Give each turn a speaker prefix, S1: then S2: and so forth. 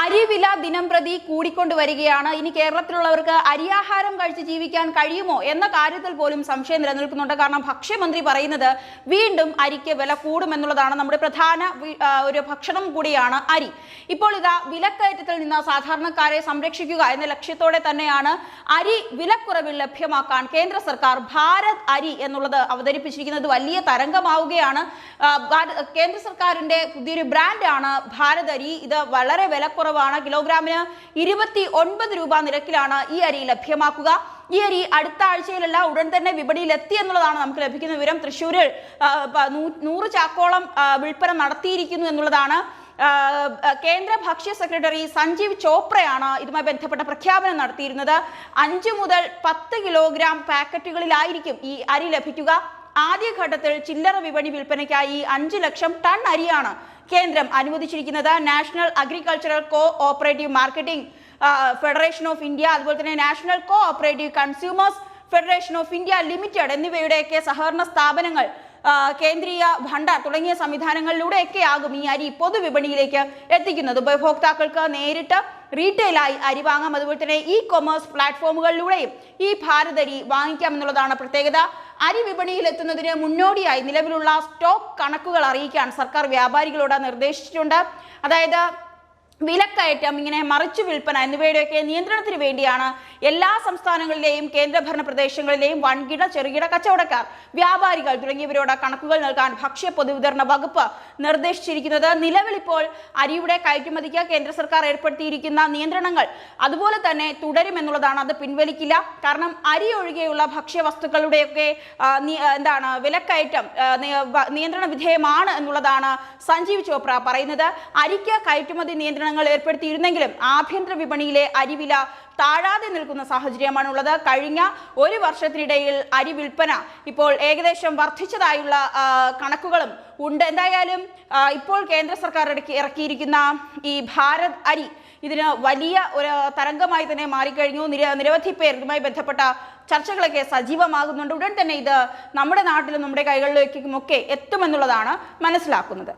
S1: അരിവില ദിനം പ്രതി കൂടിക്കൊണ്ടുവരികയാണ് ഇനി കേരളത്തിലുള്ളവർക്ക് അരിയാഹാരം കഴിച്ച് ജീവിക്കാൻ കഴിയുമോ എന്ന കാര്യത്തിൽ പോലും സംശയം നിലനിൽക്കുന്നുണ്ട്. കാരണം ഭക്ഷ്യമന്ത്രി പറയുന്നത് വീണ്ടും അരിക്ക് വില കൂടുമെന്നുള്ളതാണ് നമ്മുടെ പ്രധാന ഒരു ഭക്ഷണം കൂടിയാണ് അരി. ഇപ്പോൾ ഇതാ വിലക്കയറ്റത്തിൽ നിന്ന് സാധാരണക്കാരെ സംരക്ഷിക്കുക എന്ന ലക്ഷ്യത്തോടെ തന്നെയാണ് അരി വിലക്കുറവിൽ ലഭ്യമാക്കാൻ കേന്ദ്ര സർക്കാർ ഭാരത് അരി എന്നുള്ളത് അവതരിപ്പിച്ചിരിക്കുന്നത് വലിയ തരംഗമാവുകയാണ്. കേന്ദ്ര സർക്കാരിന്റെ പുതിയൊരു ബ്രാൻഡാണ് ഭാരത് അരി. ഇത് വളരെ വിലക്കുറവാണ് കിലോഗ്രാമിന് ഇരുപത്തി ഒൻപത് രൂപ നിരക്കിലാണ് ഈ അരി ലഭ്യമാക്കുക. ഈ അരി അടുത്ത ആഴ്ചയിലല്ല ഉടൻ തന്നെ വിപണിയിൽ എത്തി എന്നുള്ളതാണ് നമുക്ക് ലഭിക്കുന്ന വിവരം. തൃശ്ശൂരിൽ നൂറ് ചാക്കോളം വിൽപ്പന നടത്തിയിരിക്കുന്നു എന്നുള്ളതാണ്. കേന്ദ്ര ഭക്ഷ്യ സെക്രട്ടറി സഞ്ജീവ് ചോപ്രയാണ് ഇതുമായി ബന്ധപ്പെട്ട പ്രഖ്യാപനം നടത്തിയിരുന്നത്. അഞ്ച് മുതൽ പത്ത് കിലോഗ്രാം പാക്കറ്റുകളിലായിരിക്കും ഈ അരി ലഭിക്കുക. ആദ്യഘട്ടത്തിൽ ചില്ലറ വിപണി വിൽപ്പനയ്ക്കായി അഞ്ച് ലക്ഷം ടൺ അരിയാണ് കേന്ദ്രം അനുവദിച്ചിരിക്കുന്നത്. National agricultural cooperative marketing federation of India അതുപോലെ തന്നെ national cooperative consumers federation of India limited എന്നിവയുടെയൊക്കെ സഹകരണ സ്ഥാപനങ്ങൾ കേന്ദ്രീയ ഭണ്ഡാർ തുടങ്ങിയ സംവിധാനങ്ങളിലൂടെയൊക്കെ ആകും ഈ അരി പൊതുവിപണിയിലേക്ക് എത്തിക്കുന്നത്. ഉപഭോക്താക്കൾക്ക് നേരിട്ട് റീറ്റെയിലായി അരി വാങ്ങാം. അതുപോലെ തന്നെ ഇ കൊമേഴ്സ് പ്ലാറ്റ്ഫോമുകളിലൂടെയും ഈ ഭാരത് അരി വാങ്ങിക്കാം എന്നുള്ളതാണ് പ്രത്യേകത. അരി വിപണിയിൽ എത്തുന്നതിന് മുന്നോടിയായി നിലവിലുള്ള സ്റ്റോക്ക് കണക്കുകൾ അറിയിക്കാൻ സർക്കാർ വ്യാപാരികളോട് നിർദ്ദേശിച്ചിട്ടുണ്ട്. അതായത് വിലക്കയറ്റം ഇങ്ങനെ മറിച്ചു വിൽപ്പന എന്നിവയുടെയൊക്കെ നിയന്ത്രണത്തിന് വേണ്ടിയാണ് എല്ലാ സംസ്ഥാനങ്ങളിലെയും കേന്ദ്രഭരണ പ്രദേശങ്ങളിലെയും വൻകിട ചെറുകിട കച്ചവടക്കാർ വ്യാപാരികൾ തുടങ്ങിയവരോട് കണക്കുകൾ നൽകാൻ ഭക്ഷ്യ പൊതുവിതരണ വകുപ്പ് നിർദ്ദേശിച്ചിരിക്കുന്നത്. നിലവിലിപ്പോൾ അരിയുടെ കയറ്റുമതിക്ക് കേന്ദ്ര സർക്കാർ ഏർപ്പെടുത്തിയിരിക്കുന്ന നിയന്ത്രണങ്ങൾ അതുപോലെ തന്നെ തുടരുമെന്നുള്ളതാണ് അത് പിൻവലിക്കില്ല. കാരണം അരി ഒഴികെയുള്ള ഭക്ഷ്യവസ്തുക്കളുടെയൊക്കെ എന്താണ് വിലക്കയറ്റം നിയന്ത്രണ വിധേയമാണ് എന്നുള്ളതാണ് സഞ്ജീവ് ചോപ്ര പറയുന്നത്. അരിക്ക് കയറ്റുമതി നിയന്ത്രണങ്ങൾ ഏർപ്പെടുത്തിയിരുന്നെങ്കിലും ആഭ്യന്തര വിപണിയിലെ അരിവില താഴാതെ നിൽക്കുന്ന സാഹചര്യമാണുള്ളത്. കഴിഞ്ഞ ഒരു വർഷത്തിനിടയിൽ അരി വിൽപ്പന ഇപ്പോൾ ഏകദേശം വർദ്ധിച്ചതായുള്ള കണക്കുകളും ഉണ്ട്. എന്തായാലും ഇപ്പോൾ കേന്ദ്ര സർക്കാർ ഇറക്കി ഇറക്കിയിരിക്കുന്ന ഈ ഭാരത് അരി ഇതിന് വലിയ ഒരു തരംഗമായി തന്നെ മാറിക്കഴിഞ്ഞു. നിര നിരവധി പേർ ഇതുമായി ബന്ധപ്പെട്ട ചർച്ചകളൊക്കെ സജീവമാകുന്നുണ്ട്. ഉടൻ തന്നെ ഇത് നമ്മുടെ നാട്ടിലും നമ്മുടെ കൈകളിലേക്കും ഒക്കെ എത്തുമെന്നുള്ളതാണ് മനസ്സിലാക്കുന്നത്.